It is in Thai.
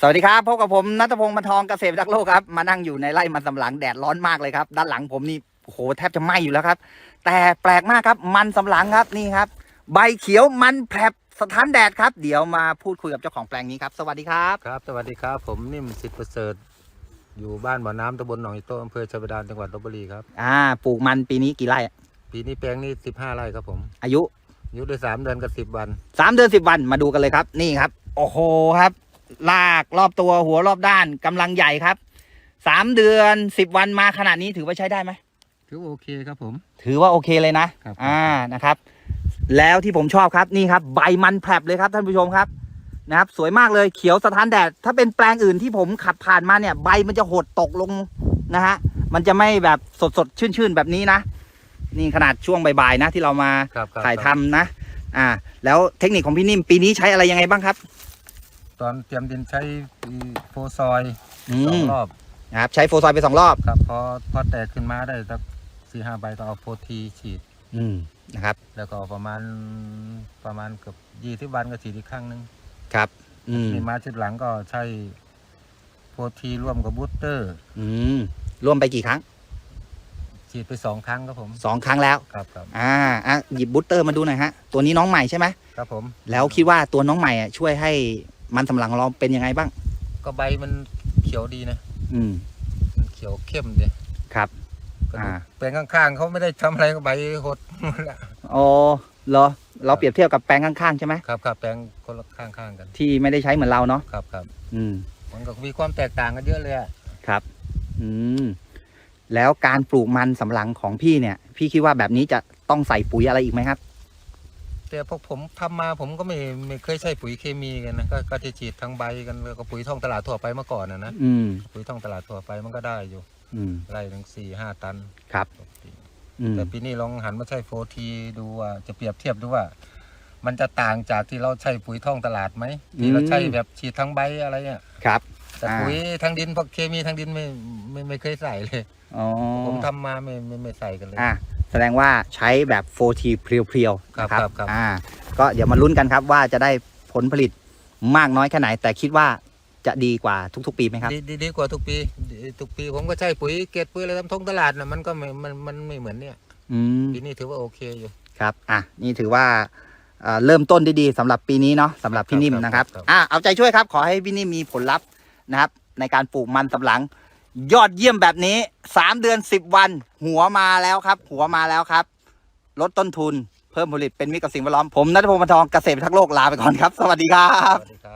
สวัสดีครับพบกับผมนัทพงศ์บรรทองเกษตรทักษ์โลกครับมานั่งอยู่ในไร่มันสำปะหลังแดดร้อนมากเลยครับ ด้านหลังผมนี่โอ้โหแทบจะไหม้อยู่แล้วครับ แต่แปลกมากครับ มันสำปะหลังครับนี่ครับ ใบเขียวมันแผลบสถานแดดครับ เดี๋ยวมาพูดคุยกับเจ้าของแปลงนี้ครับ สวัสดีครับครับ สวัสดีครับ ผมนิ่มสิทธิ์ประเสริฐอยู่บ้านบ่อน้ำตำบลหนองอีโต้อำเภอชลประดานจังหวัดลบบุรีครับอ่าปลูกมันปีนี้กี่ไร่ปีนี้แปลงนี้สิบห้าไร่ครับผมอายุอายุได้สามเดือนกับสิบวันสามเดือนสิบวันมาดูกันเลยครับ นี่ครับ โอ้โหครับ ลากรอบตัวหัวรอบด้านกำลังใหญ่ครับสามเดือนสิบวันมาขนาดนี้ถือว่าใช้ได้ไหมถือว่าโอเคครับผม ถือว่าโอเคเลยนะครับ อ่านะครับ แล้วที่ผมชอบครับนี่ครับ ใบมันแผลบเลยครับท่านผู้ชมครับนะครับ สวยมากเลยเขียวสะท้านแดดถ้าเป็นแปลงอื่นที่ผมขัดผ่านมาเนี่ย ใบมันจะหดตกลงนะฮะมันจะไม่แบบสดสดชื่นชื่นๆแบบนี้นะ นี่ขนาดช่วงบ่ายๆนะที่เรามาครับครับถ่ายทำนะ อ่า แล้วเทคนิคของพี่นิ่มปีนี้ใช้อะไรยังไงบ้างครับ ตอนเตรียมดินใช้โฟซอยอืสองมรอบนะครับใช้โฟซอยไปสองรอบ ครับพอพอแตกขึ้นมาได้สักสี่ห้าใบก็เอาโฟทีฉีด อืมนะครับ แล้วก็ประมาณประมาณเกือบยี่สิบวันก็ฉีดอีกครั้งหนึ่งครับ อืม นี่มาชุดหลังก็ใช้โฟทีร่วมกับบูสเตอร์ อืมรวมไปกี่ครั้งฉีดไปสองครั้งครับผมสองครั้งแล้ว ครับครับอ่าอะหยิบบูสเตอร์มาดูหน่อยฮะ ตัวนี้น้องใหม่ใช่ไหม ครับผม แล้วคิดว่าตัวน้องใหม่อะช่วยให้ มันสำปะหลังของเราเป็นยังไงบ้าง ก็ใบมันเขียวดีนะอืม มันเขียวเข้มดีครับ ก็ดูอ่า แปลงข้างๆเขาไม่ได้ทำอะไรก็ใบหดหมดละโอ้เหรอเราเปรียบเทียบกับแปลงข้างๆใช่ไหมครับครับแปลงคนละข้างๆกัน ที่ไม่ได้ใช้เหมือนเราเนาะครับครับอืม มันก็มีความแตกต่างกันเยอะเลยอะครับ อืม แล้วการปลูกมันสำปะหลังของพี่เนี่ย พี่คิดว่าแบบนี้จะต้องใส่ปุ๋ยอะไรอีกไหมครับ แต่พวกผมทำมาผมก็ไม่ไม่เคยใช้ปุ๋ยเคมีกันนะก็ก็จะฉีดทั้งใบกันแล้วก็ปุ๋ยท้องตลาดทั่วไปเมื่อก่อนนะนะอืมปุ๋ยท้องตลาดทั่วไปมันก็ได้อยู่อืมไร่ถึงสี่ห้าตันครับปกติอืมแต่ปีนี้ลองหันมาใช้โฟทีดูว่าจะเปรียบเทียบดูว่า มันจะต่างจากที่เราใช้ปุ๋ยท้องตลาดไหมที่เราใช้แบบฉีดทั้งใบอะไรเนี่ยครับ แต่อ่า ปุ๋ยทางดินพวกเคมีทางดินไม่ไม่ไม่เคยใส่เลย อ๋อผมทำมาไม่ไม่ไม่ใส่กันเลย อะ แสดงว่าใช้แบบ 4T เพียวๆครับนะครับครับครับอ่าก็เดี๋ยวมาลุ้นกันครับว่าจะได้ผลผลิตมากน้อยแค่ไหน แต่คิดว่าจะดีกว่าทุกๆ ปีไหมครับ ดีดีดีกว่าทุกปีดีทุกปีผมก็ใช้ปุ๋ยเกตปุ๋ยอะไรตามท้องตลาดนะมันก็ไม่มันมันไม่เหมือนเนี่ยอืม ปีนี้ถือว่าโอเคอยู่ ครับ อะ นี่ถือว่าเอ่อเริ่มต้นได้ดีสำหรับปีนี้เนาะสำหรับพี่นิ่มครับนะครับครับ อะ เอาใจช่วยครับ ขอให้พี่นิ่มมีผลลัพธ์นะครับ ในการปลูกมันสำปะหลัง ยอดเยี่ยมแบบนี้สามเดือนสิบวัน หัวมาแล้วครับ หัวมาแล้วครับ ลดต้นทุนเพิ่มผลิตเป็นมิตรกับสิ่งแวดล้อมผมนัทพงศ์ปานทองเกษตรพิทักษ์โลกลาไปก่อนครับ สวัสดีครับ สวัสดีครับ